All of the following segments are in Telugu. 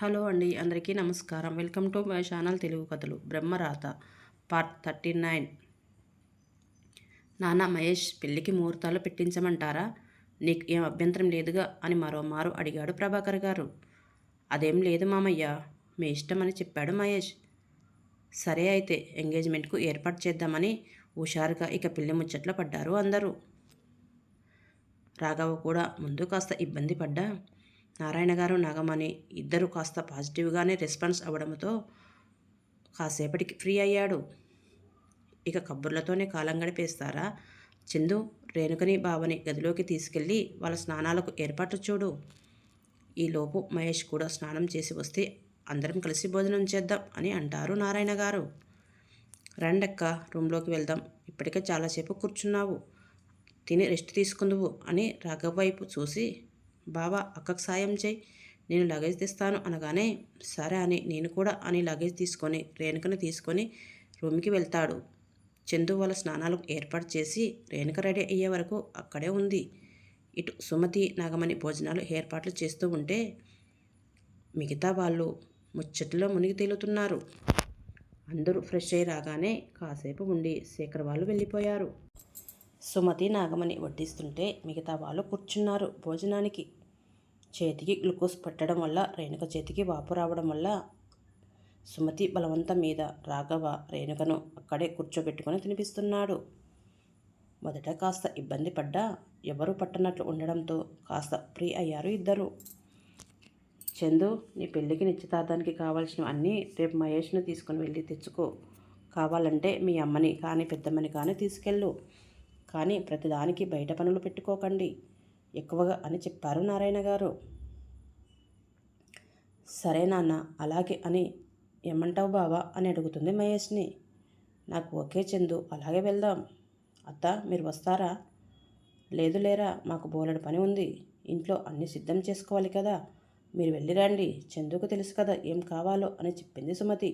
హలో అండి అందరికీ నమస్కారం. Welcome to my channel Telugu కథలు బ్రహ్మరాత పార్ట్ థర్టీ నైన్. నాన్న మహేష్ పెళ్ళికి ముహూర్తాలు పెట్టించమంటారా? నీకు ఏం అభ్యంతరం లేదుగా అని మరోమారు అడిగాడు ప్రభాకర్ గారు. అదేం లేదు మామయ్య మీ ఇష్టం అని చెప్పాడు మహేష్. సరే అయితే ఎంగేజ్మెంట్కు ఏర్పాటు చేద్దామని హుషారుగా ఇక పెళ్ళి ముచ్చట్లో పడ్డారు అందరూ. రాఘవ కూడా ముందు కాస్త ఇబ్బంది పడ్డా. నారాయణ గారు నాగమణి ఇద్దరు కాస్త పాజిటివ్గానే రెస్పాన్స్ అవ్వడంతో కాసేపటికి ఫ్రీ అయ్యాడు. ఇక కబుర్లతోనే కాలం గడిపేస్తారా? చందు రేణుకని బావని గదిలోకి తీసుకెళ్ళి వాళ్ళ స్నానాలకు ఏర్పాటు చూడు. ఈలోపు మహేష్ కూడా స్నానం చేసి వస్తే అందరం కలిసి భోజనం చేద్దాం అని అంటారు నారాయణ గారు. రండక్క రూమ్లోకి వెళ్దాం. ఇప్పటికే చాలాసేపు కూర్చున్నావు. తిని రెస్ట్ తీసుకుందువు అని రాఘవ్ వైపు చూసి బావా అక్కకు సాయం చేయి. నేను లగేజ్ తెస్తాను అనగానే సరే అని నేను కూడా అని లగేజ్ తీసుకొని రేణుకను తీసుకొని రూమ్కి వెళ్తాడు. చందు వాళ్ళ స్నానాలకు ఏర్పాటు చేసి రేణుక రెడీ అయ్యే వరకు అక్కడే ఉంది. ఇటు సుమతి నాగమణి భోజనాలు ఏర్పాట్లు చేస్తూ ఉంటే మిగతా వాళ్ళు ముచ్చట్లో మునిగి తేలుతున్నారు. అందరూ ఫ్రెష్ అయి రాగానే కాసేపు ఉండి శేఖర్ వాళ్ళు వెళ్ళిపోయారు. సుమతి నాగమణి వడ్డిస్తుంటే మిగతా వాళ్ళు కూర్చున్నారు భోజనానికి. చేతికి గ్లూకోజ్ పట్టడం వల్ల రేణుక చేతికి వాపు రావడం వల్ల సుమతి బలవంతం మీద రాఘవ రేణుకను అక్కడే కూర్చోబెట్టుకొని తినిపిస్తున్నాడు. మొదట కాస్త ఇబ్బంది పడ్డా ఎవరు పట్టనట్లు ఉండడంతో కాస్త ఫ్రీ అయ్యారు ఇద్దరు. చందు నీ పెళ్ళికి నిశ్చితార్థానికి కావాల్సిన అన్నీ రేపు మహేష్ను తీసుకుని వెళ్ళి తెచ్చుకో. కావాలంటే మీ అమ్మని కానీ పెద్దమ్మని కానీ తీసుకెళ్ళు. కానీ ప్రతిదానికి బయట పనులు పెట్టుకోకండి. ఎక్కువగా అని చెప్పారు నారాయణ గారు. సరే నాన్న అలాగే అని ఏమంటావు బావా అని అడుగుతుంది మహేష్ని. నాకు ఓకే చందు అలాగే వెళ్దాం. అత్త మీరు వస్తారా? లేదు లేరా మాకు బోలెడు పని ఉంది. ఇంట్లో అన్ని సిద్ధం చేసుకోవాలి కదా. మీరు వెళ్ళిరండి చందుకు తెలుసు కదా ఏం కావాలో అని చెప్పింది సుమతి.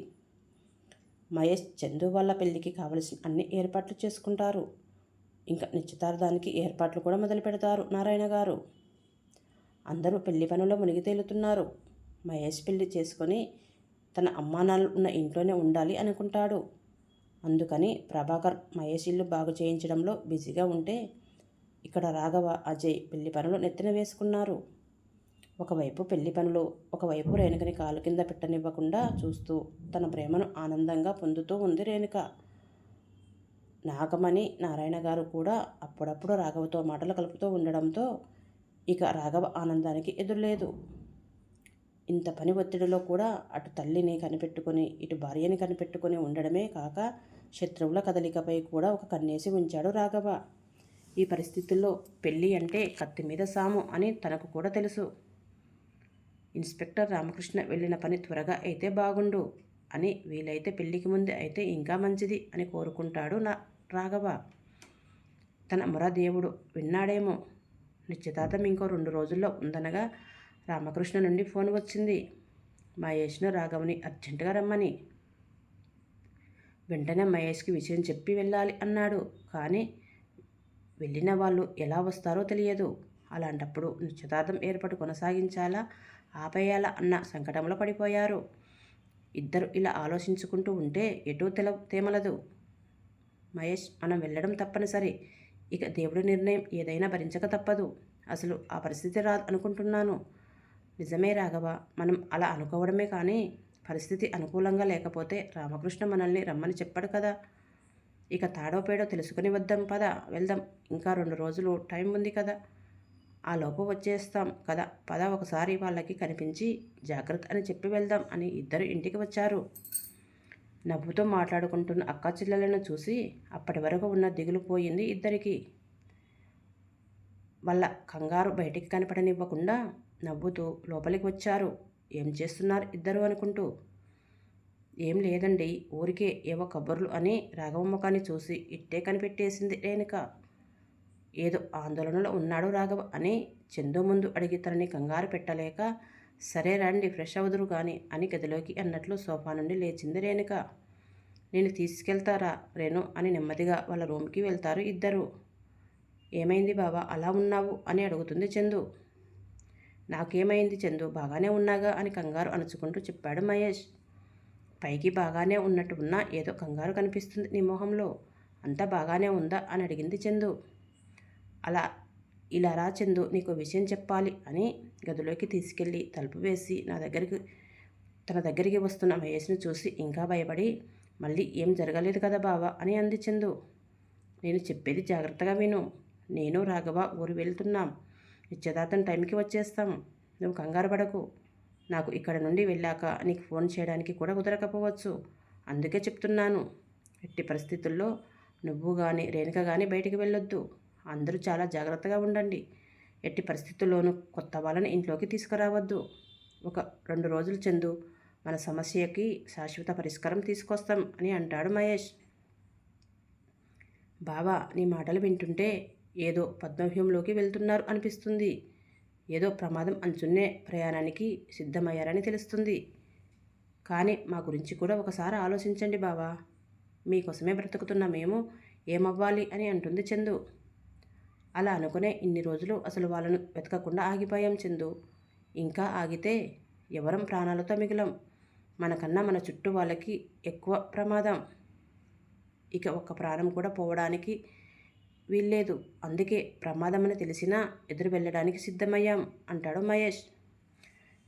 మహేష్ చందు వాళ్ళ పెళ్ళికి కావలసిన అన్ని ఏర్పాట్లు చేసుకుంటారు. ఇంకా నిశ్చితార్థానికి ఏర్పాట్లు కూడా మొదలు పెడతారు నారాయణ గారు. అందరూ పెళ్ళి పనుల్లో మునిగి తేలుతున్నారు. మహేష్ పెళ్ళి చేసుకొని తన అమ్మానాలు ఉన్న ఇంట్లోనే ఉండాలి అనుకుంటాడు. అందుకని ప్రభాకర్ మహేష్ ఇల్లు బాగు చేయించడంలో బిజీగా ఉంటే ఇక్కడ రాఘవ అజయ్ పెళ్ళి పనులు నెత్తిన వేసుకున్నారు. ఒకవైపు పెళ్ళి పనులు ఒకవైపు రేణుకని కాలు కింద పెట్టనివ్వకుండా చూస్తూ తన ప్రేమను ఆనందంగా పొందుతూ ఉంది రేణుక. నాగమణి నారాయణ గారు కూడా అప్పుడప్పుడు రాఘవతో మాటలు కలుపుతూ ఉండడంతో ఇక రాఘవ ఆనందానికి ఎదురులేదు. ఇంత పని ఒత్తిడిలో కూడా అటు తల్లిని కనిపెట్టుకొని ఇటు భార్యని కనిపెట్టుకొని ఉండడమే కాక శత్రువుల కదలికపై కూడా ఒక కన్నేసి ఉంచాడు రాఘవ. ఈ పరిస్థితుల్లో పెళ్ళి అంటే కత్తి మీద సాము అని తనకు కూడా తెలుసు. ఇన్స్పెక్టర్ రామకృష్ణ వెళ్ళిన పని త్వరగా అయితే బాగుండు అని వీలైతే పెళ్ళికి ముందే అయితే ఇంకా మంచిది అని కోరుకుంటాడు నా రాఘవ తన మొర దేవుడు విన్నాడేమో. నిశ్చితార్థం ఇంకో రెండు రోజుల్లో ఉందనగా రామకృష్ణ నుండి ఫోన్ వచ్చింది. మహేష్ను రాఘవని అర్జెంటుగా రమ్మని. వెంటనే మహేష్కి విషయం చెప్పి వెళ్ళాలి అన్నాడు. కానీ వెళ్ళిన వాళ్ళు ఎలా వస్తారో తెలియదు. అలాంటప్పుడు నిశ్చితార్థం ఏర్పాటు కొనసాగించాలా ఆపేయాలా అన్న సంకటంలో పడిపోయారు. ఇద్దరు ఇలా ఆలోచించుకుంటూ ఉంటే ఎటూ తెల తేమలదు. మహేష్ మనం వెళ్ళడం తప్పనిసరి. ఇక దేవుడి నిర్ణయం ఏదైనా భరించక తప్పదు. అసలు ఆ పరిస్థితి రాదు అనుకుంటున్నాను. నిజమే రాఘవ మనం అలా అనుకోవడమే కానీ పరిస్థితి అనుకూలంగా లేకపోతే రామకృష్ణ మనల్ని రమ్మని చెప్పాడు కదా. ఇక తాడో పేడో తెలుసుకుని వద్దాం పద వెళ్దాం. ఇంకా రెండు రోజులు టైం ఉంది కదా. ఆ లోపు వచ్చేస్తాం కదా. పద ఒకసారి వాళ్ళకి కనిపించి జాగ్రత్త అని చెప్పి వెళ్దాం అని ఇద్దరు ఇంటికి వచ్చారు. నవ్వుతో మాట్లాడుకుంటున్న అక్క చెల్లెలను చూసి అప్పటి వరకు ఉన్న దిగులు పోయింది ఇద్దరికి. వాళ్ళ కంగారు బయటికి కనపడనివ్వకుండా నవ్వుతూ లోపలికి వచ్చారు. ఏం చేస్తున్నారు ఇద్దరు అనుకుంటూ. ఏం లేదండి ఊరికే ఏవో కబుర్లు అని రాఘవ ముఖాన్ని చూసి ఇట్టే కనిపెట్టేసింది రేణుక. ఏదో ఆందోళనలో ఉన్నాడు రాఘవ అని చందు ముందు అడిగి తనని కంగారు పెట్టలేక సరే రండి ఫ్రెష్ అవుదురు కానీ అని గదిలోకి అన్నట్లు సోఫా నుండి లేచింది రేణుక. నేను తీసుకెళ్తారా రేణు అని నెమ్మదిగా వాళ్ళ రూమ్కి వెళ్తారు ఇద్దరు. ఏమైంది బావా అలా ఉన్నావు అని అడుగుతుంది చందు. నాకేమైంది చందు బాగానే ఉన్నాగా అని కంగారు అణుచుకుంటూ చెప్పాడు మహేష్. పైకి బాగానే ఉన్నట్టు ఉన్నా ఏదో కంగారు కనిపిస్తుంది నీ మొహంలో. అంతా బాగానే ఉందా అని అడిగింది చందు. అలా ఇలా రా చందు నీకు విషయం చెప్పాలి అని గదిలోకి తీసుకెళ్ళి తలుపు వేసి నా దగ్గరికి తన దగ్గరికి వస్తున్న మహేష్ని చూసి ఇంకా భయపడి మళ్ళీ ఏం జరగలేదు కదా బావా? అని అంది చందు. నేను చెప్పేది జాగ్రత్తగా విను. నేను రాఘవ ఊరు వెళ్తున్నాం. నిశ్చితార్థం టైంకి వచ్చేస్తాం. నువ్వు కంగారు పడకు. నాకు ఇక్కడ నుండి వెళ్ళాక నీకు ఫోన్ చేయడానికి కూడా కుదరకపోవచ్చు. అందుకే చెప్తున్నాను. ఎట్టి పరిస్థితుల్లో నువ్వు కానీ రేణుక కానీ బయటికి వెళ్ళొద్దు. అందరూ చాలా జాగ్రత్తగా ఉండండి. ఎట్టి పరిస్థితుల్లోనూ కొత్త వాళ్ళని ఇంట్లోకి తీసుకురావద్దు. ఒక రెండు రోజులు చెందు మన సమస్యకి శాశ్వత పరిష్కారం తీసుకొస్తాం అని అంటాడు మహేష్. బావా నీ మాటలు వింటుంటే ఏదో పద్మవ్యూహంలోకి వెళ్తున్నారు అనిపిస్తుంది. ఏదో ప్రమాదం అంచున్నే ప్రయాణానికి సిద్ధమయ్యారని తెలుస్తుంది. కానీ మా గురించి కూడా ఒకసారి ఆలోచించండి బావా. మీకోసమే బ్రతుకుతున్న మేము. ఏమవ్వాలి అని అంటుంది చందు. అలా అనుకునే ఇన్ని రోజులు అసలు వాళ్ళను వెతకకుండా ఆగిపోయాం చందు. ఇంకా ఆగితే ఎవరం ప్రాణాలతో మిగిలం. మనకన్నా మన చుట్టూ వాళ్ళకి ఎక్కువ ప్రమాదం. ఇక ఒక్క ప్రాణం కూడా పోవడానికి వీల్లేదు. అందుకే ప్రమాదమని తెలిసినా ఎదురు వెళ్ళడానికి సిద్ధమయ్యాం అంటాడు మహేష్.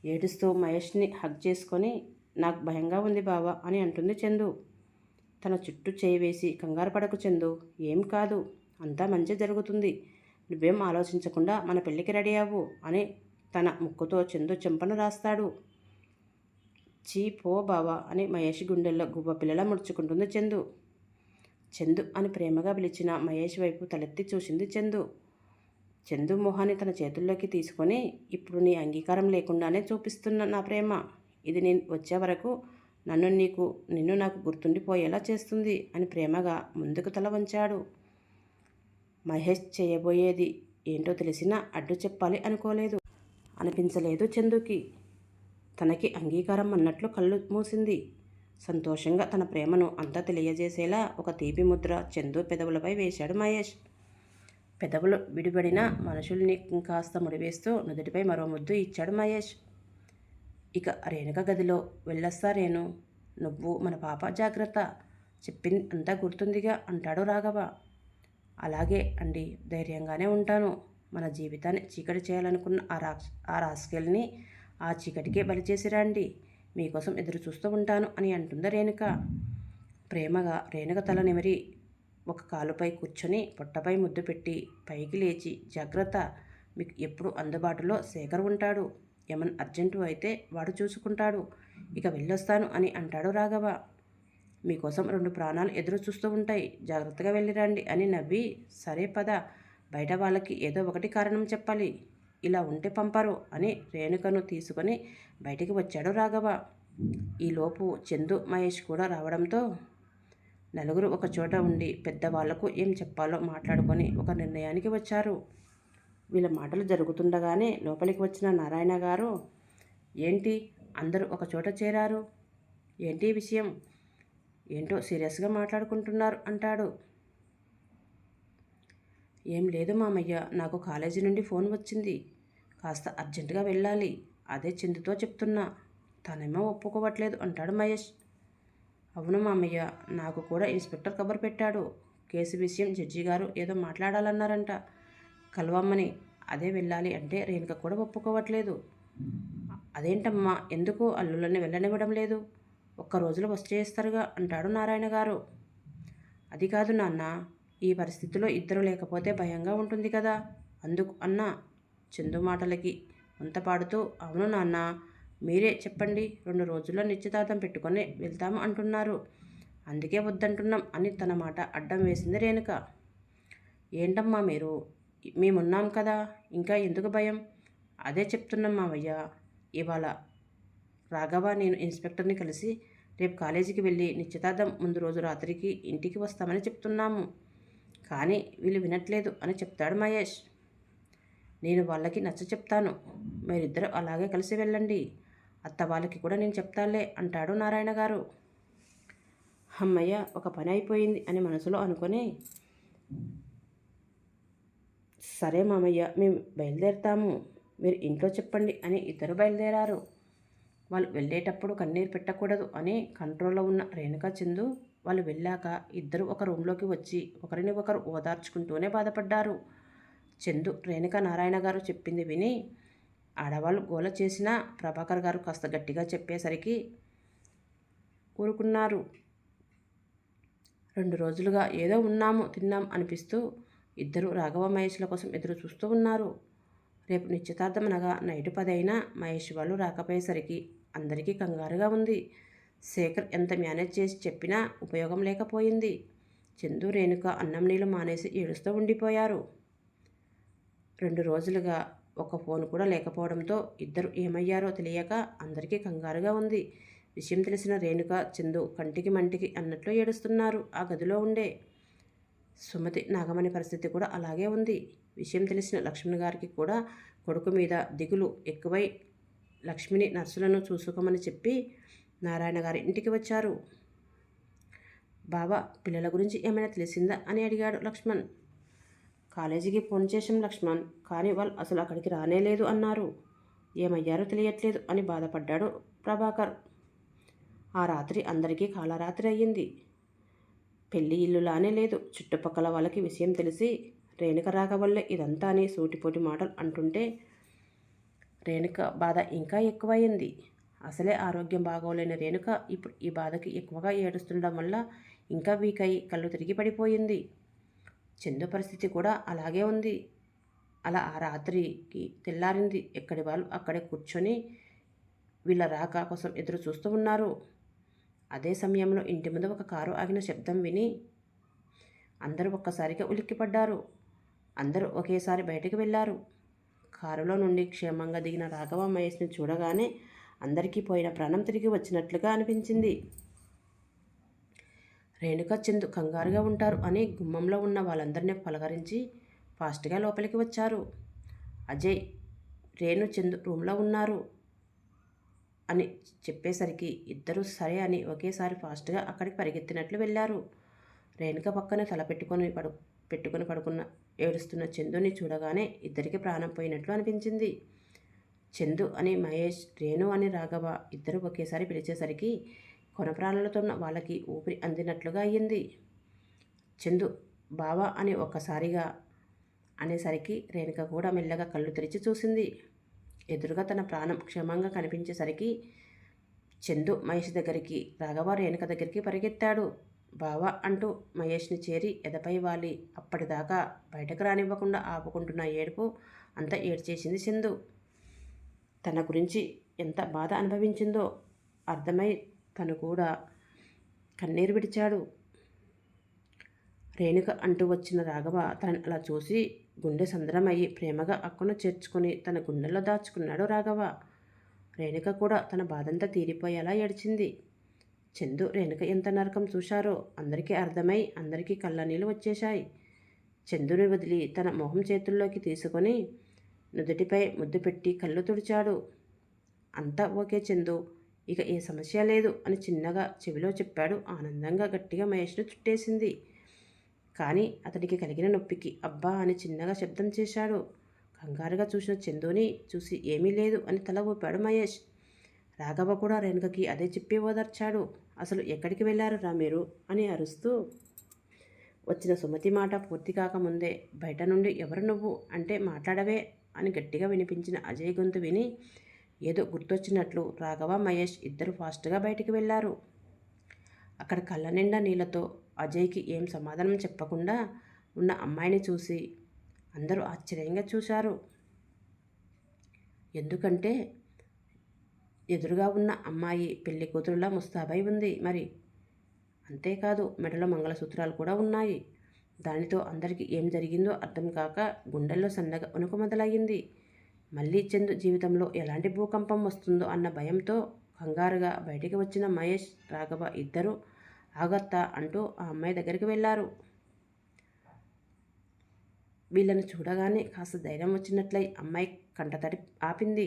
ఏడుస్తూ మహేష్ని హగ్ చేసుకొని నాకు భయంగా ఉంది బావా అని అంటుంది చందు. తన చుట్టూ చేయి వేసి కంగారు పడకు చందు. ఏం కాదు. అంతా మంచి జరుగుతుంది. నువ్వేం ఆలోచించకుండా మన పెళ్ళికి రెడీ అవ్వు అని తన ముక్కుతో చందు చెంపను రాస్తాడు. చీ పో బావా అని మహేష్ గుండెల్లో గువ్వ పిల్లల ముడుచుకుంటుంది చందు. చందు అని ప్రేమగా పిలిచిన మహేష్ వైపు తలెత్తి చూసింది చందు. చందు మొహాన్ని తన చేతుల్లోకి తీసుకొని ఇప్పుడు నీ అంగీకారం లేకుండానే చూపిస్తున్న నా ప్రేమ. ఇది నేను వచ్చే వరకు నన్ను నీకు నిన్ను నాకు గుర్తుండిపోయేలా చేస్తుంది అని ప్రేమగా ముందుకు తల వంచాడు. మహేష్ చేయబోయేది ఏంటో తెలిసినా అడ్డు చెప్పాలి అనుకోలేదు. అనిపించలేదు చందుకి. తనకి అంగీకారం అన్నట్లు కళ్ళు మూసింది. సంతోషంగా తన ప్రేమను అంతా తెలియజేసేలా ఒక తీపి ముద్ర చందు పెదవులపై వేశాడు మహేష్. పెదవులు విడిపడిన మనుషుల్ని కాస్త ముడివేస్తూ నుదుటిపై మరో ముద్దు ఇచ్చాడు మహేష్. ఇక రేణుక గదిలో వెళ్ళొస్తా రేణు నువ్వు మన పాప జాగ్రత్త చెప్పింది అంతా గుర్తుందిగా అంటాడు రాఘవ. అలాగే అండి ధైర్యంగానే ఉంటాను. మన జీవితాన్ని చీకటి చేయాలనుకున్న ఆ రాక్ష ఆ రాస్కెల్ని ఆ చీకటికే బలి చేసి రండి మీకోసం ఎదురు చూస్తూ ఉంటాను అని అంటుంది రేణుక? ప్రేమగా రేణుక తల నిమిరి ఒక కాలుపై కూర్చొని పొట్టపై ముద్దు పెట్టి పైకి లేచి జాగ్రత్త మీకు ఎప్పుడు అందుబాటులో శేఖర్ ఉంటాడు. ఏమైనా అర్జెంటు అయితే వాడు చూసుకుంటాడు. ఇక వెళ్ళొస్తాను అని అంటాడు రాఘవ. మీకోసం రెండు ప్రాణాలు ఎదురు చూస్తూ ఉంటాయి. జాగ్రత్తగా వెళ్ళిరండి అని నవ్వి సరే పద బయట వాళ్ళకి ఏదో ఒకటి కారణం చెప్పాలి. ఇలా ఉంటే పంపరు అని రేణుకను తీసుకొని బయటికి వచ్చాడు రాఘవ. ఈలోపు చందు మహేష్ కూడా రావడంతో నలుగురు ఒక చోట ఉండి పెద్దవాళ్ళకు ఏం చెప్పాలో మాట్లాడుకొని ఒక నిర్ణయానికి వచ్చారు. వీళ్ళ మాటలు జరుగుతుండగానే లోపలికి వచ్చిన నారాయణ గారు ఏంటి? అందరూ ఒక చోట చేరారు? ఏంటి విషయం? ఏంటో సీరియస్గా మాట్లాడుకుంటున్నారు అంటాడు. ఏం లేదు మామయ్య నాకు కాలేజీ నుండి ఫోన్ వచ్చింది. కాస్త అర్జెంటుగా వెళ్ళాలి. అదే చిందుతో చెప్తున్నా. తనేమో ఒప్పుకోవట్లేదు అంటాడు మహేష్. అవును మామయ్య నాకు కూడా ఇన్స్పెక్టర్ కబర్ పెట్టాడు. కేసు విషయం జడ్జి గారు ఏదో మాట్లాడాలన్నారంట. కలవమ్మని అదే వెళ్ళాలి అంటే రేణుక కూడా ఒప్పుకోవట్లేదు. అదేంటమ్మా ఎందుకు అల్లులని వెళ్ళనివ్వడం లేదు? ఒక్క రోజులో వచ్చేస్తారుగా అంటాడు నారాయణ గారు. అది కాదు నాన్న ఈ పరిస్థితిలో ఇద్దరు లేకపోతే భయంగా ఉంటుంది కదా. అందుకు అన్న చందు మాటలకి వంత పాడుతూ అవును నాన్న మీరే చెప్పండి రెండు రోజుల్లో నిశ్చితార్థం పెట్టుకొని వెళ్తాము అంటున్నారు. అందుకే వద్దంటున్నాం అని తన మాట అడ్డం వేసింది రేణుక. ఏంటమ్మా మీరు? మేమున్నాం కదా ఇంకా ఎందుకు భయం? అదే చెప్తున్నాం మావయ్య ఇవాళ రాఘవ నేను ఇన్స్పెక్టర్ని కలిసి రేపు కాలేజీకి వెళ్ళి నిశ్చితార్థం ముందు రోజు రాత్రికి ఇంటికి వస్తామని చెప్తున్నాము. కానీ వీళ్ళు వినట్లేదు అని చెప్తాడు మహేష్. నేను వాళ్ళకి నచ్చ చెప్తాను. మీరిద్దరూ అలాగే కలిసి వెళ్ళండి. అత్త వాళ్ళకి కూడా నేను చెప్తాలే అంటాడు నారాయణ గారు. అమ్మయ్య ఒక పని అయిపోయింది అని మనసులో అనుకొని సరే మామయ్య మేము బయలుదేరుతాము. మీరు ఇంట్లో చెప్పండి అని ఇద్దరు బయలుదేరారు. వాళ్ళు వెళ్ళేటప్పుడు కన్నీరు పెట్టకూడదు అని కంట్రోల్లో ఉన్న రేణుకా చందు వాళ్ళు వెళ్ళాక ఇద్దరు ఒక రూమ్లోకి వచ్చి ఒకరిని ఒకరు ఓదార్చుకుంటూనే బాధపడ్డారు. చందు రేణుకా నారాయణ గారు చెప్పింది విని ఆడవాళ్ళు గోల చేసినా ప్రభాకర్ గారు కాస్త గట్టిగా చెప్పేసరికి ఊరుకున్నారు. రెండు రోజులుగా ఏదో ఉన్నాము తిన్నాం అనిపిస్తూ ఇద్దరు రాఘవ మహేష్ల కోసం ఎదురు చూస్తూ ఉన్నారు. రేపు నిశ్చితార్థమనగా నైటు నైట్ పది అయినా మహేష్ వాళ్ళు రాకపోయేసరికి అందరికీ కంగారుగా ఉంది. శేఖర్ ఎంత మేనేజ్ చేసి చెప్పినా ఉపయోగం లేకపోయింది. చందు రేణుక అన్నం నీళ్ళు మానేసి ఏడుస్తూ ఉండిపోయారు. రెండు రోజులుగా ఒక ఫోన్ కూడా లేకపోవడంతో ఇద్దరు ఏమయ్యారో తెలియక అందరికీ కంగారుగా ఉంది. విషయం తెలిసిన రేణుక చందు కంటికి మంటికి అన్నట్లు ఏడుస్తున్నారు. ఆ గదిలో ఉండే సుమతి నాగమణి పరిస్థితి కూడా అలాగే ఉంది. విషయం తెలిసిన లక్ష్మణ్ గారికి కూడా కొడుకు మీద దిగులు ఎక్కువై లక్ష్మిని నర్సులను చూసుకోమని చెప్పి నారాయణ గారి ఇంటికి వచ్చారు. బాబా పిల్లల గురించి ఏమైనా తెలిసిందా అని అడిగాడు లక్ష్మణ్. కాలేజీకి ఫోన్ చేశాం లక్ష్మణ్ కానీ వాళ్ళు అసలు అక్కడికి రానేలేదు అన్నారు. ఏమయ్యారో తెలియట్లేదు అని బాధపడ్డాడు ప్రభాకర్. ఆ రాత్రి అందరికీ కాలరాత్రి అయ్యింది. పెళ్ళి ఇల్లులానే లేదు. చుట్టుపక్కల వాళ్ళకి విషయం తెలిసి రేణుక రాక వల్లే ఇదంతా అని సూటిపోటి మాటలు అంటుంటే రేణుక బాధ ఇంకా ఎక్కువయింది అసలే ఆరోగ్యం బాగోలేని రేణుక ఇప్పుడు ఈ బాధకి ఎక్కువగా ఏడుస్తుండడం వల్ల ఇంకా వీక్ అయి కళ్ళు తిరిగి పడిపోయింది. చందు పరిస్థితి కూడా అలాగే ఉంది. అలా ఆ రాత్రికి తెల్లారింది. ఎక్కడి వాళ్ళు అక్కడే కూర్చొని వీళ్ళ రాక కోసం ఎదురు చూస్తూ ఉన్నారు. అదే సమయంలో ఇంటి ముందు ఒక కారు ఆగిన శబ్దం విని అందరూ ఒక్కసారిగా ఉలిక్కిపడ్డారు. అందరూ ఒకేసారి బయటకు వెళ్ళారు. కారులో నుండి క్షేమంగా దిగిన రాఘవ మహేష్ని చూడగానే అందరికీ పోయిన ప్రాణం తిరిగి వచ్చినట్లుగా అనిపించింది. రేణుక చందు కంగారుగా ఉంటారు అని గుమ్మంలో ఉన్న వాళ్ళందరినీ పలకరించి ఫాస్ట్గా లోపలికి వచ్చారు. అజయ్ రేణు చందు రూమ్లో ఉన్నారు అని చెప్పేసరికి ఇద్దరూ సరే అని ఒకేసారి ఫాస్ట్గా అక్కడికి పరిగెత్తినట్లు వెళ్ళారు. రేణుక పక్కన తల పెట్టుకొని పడు పెట్టుకొని పడుకున్న ఏడుస్తున్న చందుని చూడగానే ఇద్దరికి ప్రాణం పోయినట్లు అనిపించింది. చందు అని మహేష్ రేణు అని రాఘవ ఇద్దరు ఒకేసారి పిలిచేసరికి కొన ప్రాణాలతో ఉన్న వాళ్ళకి ఊపిరి అందినట్లుగా అయ్యింది. చందు బావా అని ఒక్కసారిగా అనేసరికి రేణుక కూడా మెల్లగా కళ్ళు తెరిచి చూసింది. ఎదురుగా తన ప్రాణం క్షేమంగా కనిపించేసరికి చందు మహేష్ దగ్గరికి రాఘవ రేణుక దగ్గరికి పరిగెత్తాడు. బావా అంటూ మహేష్ని చేరి ఎదపై వాలి. అప్పటిదాకా బయటకు రానివ్వకుండా ఆపుకుంటున్న ఏడుపు అంతా ఏడ్చేసింది సింధు. తన గురించి ఎంత బాధ అనుభవించిందో అర్థమై తను కూడా కన్నీరు విడిచాడు. రేణుక అంటూ వచ్చిన రాఘవ తనని అలా చూసి గుండె సందరమయ్యి ప్రేమగా అక్కను చేర్చుకుని తన గుండెల్లో దాచుకున్నాడు రాఘవ. రేణుక కూడా తన బాధంతా తీరిపోయేలా ఏడ్చింది. చందు రేణుక ఎంత నరకం చూశారో అందరికీ అర్థమై అందరికీ కళ్ళ నీళ్ళు వచ్చేశాయి. చందుని వదిలి తన మొహం చేతుల్లోకి తీసుకొని నుదుటిపై ముద్దు పెట్టి కళ్ళు తుడిచాడు. అంతా ఓకే చందు ఇక ఏ సమస్య లేదు అని చిన్నగా చెవిలో చెప్పాడు ఆనందంగా గట్టిగా మహేష్ను చుట్టేసింది. కానీ అతనికి కలిగిన నొప్పికి అబ్బా అని చిన్నగా శబ్దం చేశాడు. కంగారుగా చూసిన చందుని చూసి ఏమీ లేదు అని తల ఊపాడు మహేష్. రాఘవ కూడా రేణుకకి అదే చెప్పి ఓదార్చాడు. అసలు ఎక్కడికి వెళ్ళారు రా మీరు? అని అరుస్తూ వచ్చిన సుమతి మాట పూర్తి కాకముందే బయట నుండి ఎవరు నువ్వు? అంటే మాట్లాడవే అని గట్టిగా వినిపించిన అజయ్ గొంతు విని ఏదో గుర్తొచ్చినట్లు రాఘవ మహేష్ ఇద్దరు ఫాస్ట్గా బయటికి వెళ్ళారు. అక్కడ కళ్ళ నిండా నీళ్ళతో అజయ్కి ఏం సమాధానం చెప్పకుండా ఉన్న అమ్మాయిని చూసి అందరూ ఆశ్చర్యంగా చూశారు. ఎందుకంటే ఎదురుగా ఉన్న అమ్మాయి పెళ్ళి కూతురులా ముస్తాబై ఉంది. మరి అంతేకాదు మెడలో మంగళసూత్రాలు కూడా ఉన్నాయి. దానితో అందరికీ ఏం జరిగిందో అర్థం కాక గుండెల్లో సన్నగా ఉనుకు మొదలయ్యింది. మళ్ళీ చందు జీవితంలో ఎలాంటి భూకంపం వస్తుందో అన్న భయంతో కంగారుగా బయటికి వచ్చిన మహేష్ రాఘవ ఇద్దరు ఆగత్త అంటూ ఆ అమ్మాయి దగ్గరికి వెళ్ళారు. వీళ్ళని చూడగానే కాస్త ధైర్యం వచ్చినట్లయి అమ్మాయి కంటతడి ఆపింది.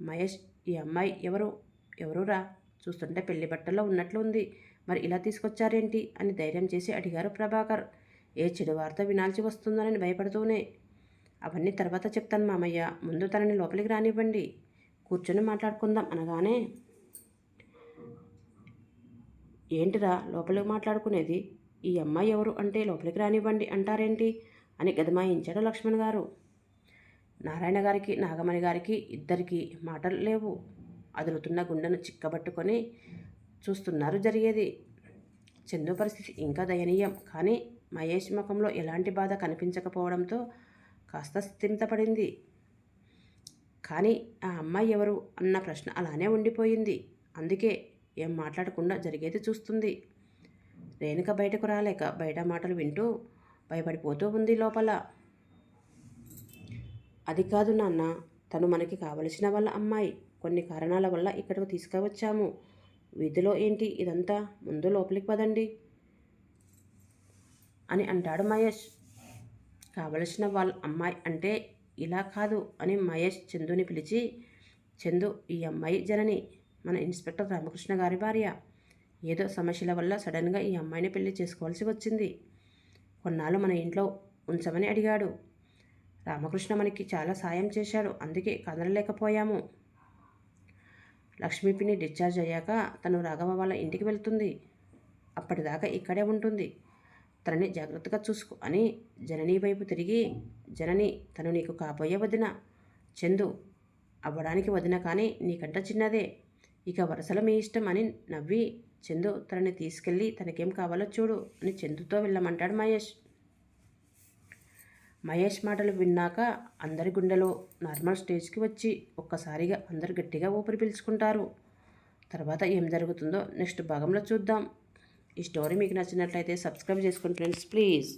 మహేష్ ఈ అమ్మాయి ఎవరు ఎవరురా చూస్తుంటే పెళ్ళి బట్టల్లో ఉన్నట్లు ఉంది. మరి ఇలా తీసుకొచ్చారేంటి? అని ధైర్యం చేసి అడిగారు ప్రభాకర్. ఏ చెడు వార్త వినాల్సి వస్తుందని భయపడుతూనే. అవన్నీ తర్వాత చెప్తాను మామయ్య. ముందు తనని లోపలికి రానివ్వండి. కూర్చొని మాట్లాడుకుందాం అనగానే ఏంటిరా లోపలికి మాట్లాడుకునేది? ఈ అమ్మాయి ఎవరు అంటే లోపలికి రానివ్వండి అంటారేంటి? అని గదమాయించాడు లక్ష్మణ్ గారు. నారాయణ గారికి నాగమణి గారికి ఇద్దరికి మాటలు లేవు. అదులుతున్న గుండెను చిక్కబట్టుకొని చూస్తున్నారు జరిగేది. చందు పరిస్థితి ఇంకా దయనీయం. కానీ మహేష్ ముఖంలో ఎలాంటి బాధ కనిపించకపోవడంతో కాస్త స్థిమితపడింది. కానీ ఆ అమ్మాయి ఎవరు అన్న ప్రశ్న అలానే ఉండిపోయింది. అందుకే ఏం మాట్లాడకుండా జరిగేది చూస్తుంది. రేణుక బయటకు రాలేక బయట మాటలు వింటూ భయపడిపోతూ ఉంది లోపల. అది కాదు నాన్న తను మనకి కావలసిన వాళ్ళ అమ్మాయి. కొన్ని కారణాల వల్ల ఇక్కడికి తీసుకువచ్చాము. వీధిలో ఏంటి ఇదంతా? ముందు లోపలికి పదండి. అని అంటాడు మహేష్. కావలసిన వాళ్ళ అమ్మాయి అంటే ఇలా కాదు అని మహేష్ చందుని పిలిచి చందు ఈ అమ్మాయి జనని. మన ఇన్స్పెక్టర్ రామకృష్ణ గారి భార్య. ఏదో సమస్యల వల్ల సడన్గా ఈ అమ్మాయిని పెళ్ళి చేసుకోవాల్సి వచ్చింది. కొన్నాళ్ళు మన ఇంట్లో ఉంచమని అడిగాడు. రామకృష్ణ మనకి చాలా సాయం చేశాడు. అందుకే కదలలేకపోయాము. లక్ష్మీపిని డిశ్చార్జ్ అయ్యాక తను రాఘవ వాళ్ళ ఇంటికి వెళ్తుంది. అప్పటిదాకా ఇక్కడే ఉంటుంది. తనని జాగ్రత్తగా చూసుకో అని జనని వైపు తిరిగి జనని తను నీకు కాబోయే వదిన. చందు అవ్వడానికి వదిన కానీ నీకంట చిన్నదే. ఇక వరుసలు మీ ఇష్టం అని నవ్వి చందు తనని తీసుకెళ్ళి తనకేం కావాలో చూడు అని చందుతో వెళ్ళమంటాడు మహేష్. మహేష్ మాటలు విన్నాక అందరి గుండెలో నార్మల్ స్టేజ్కి వచ్చి ఒక్కసారిగా అందరు గట్టిగా ఊపిరి పీల్చుకుంటారు. తర్వాత ఏం జరుగుతుందో నెక్స్ట్ భాగంలో చూద్దాం. ఈ స్టోరీ మీకు నచ్చినట్లయితే సబ్స్క్రైబ్ చేసుకోండి ఫ్రెండ్స్ ప్లీజ్.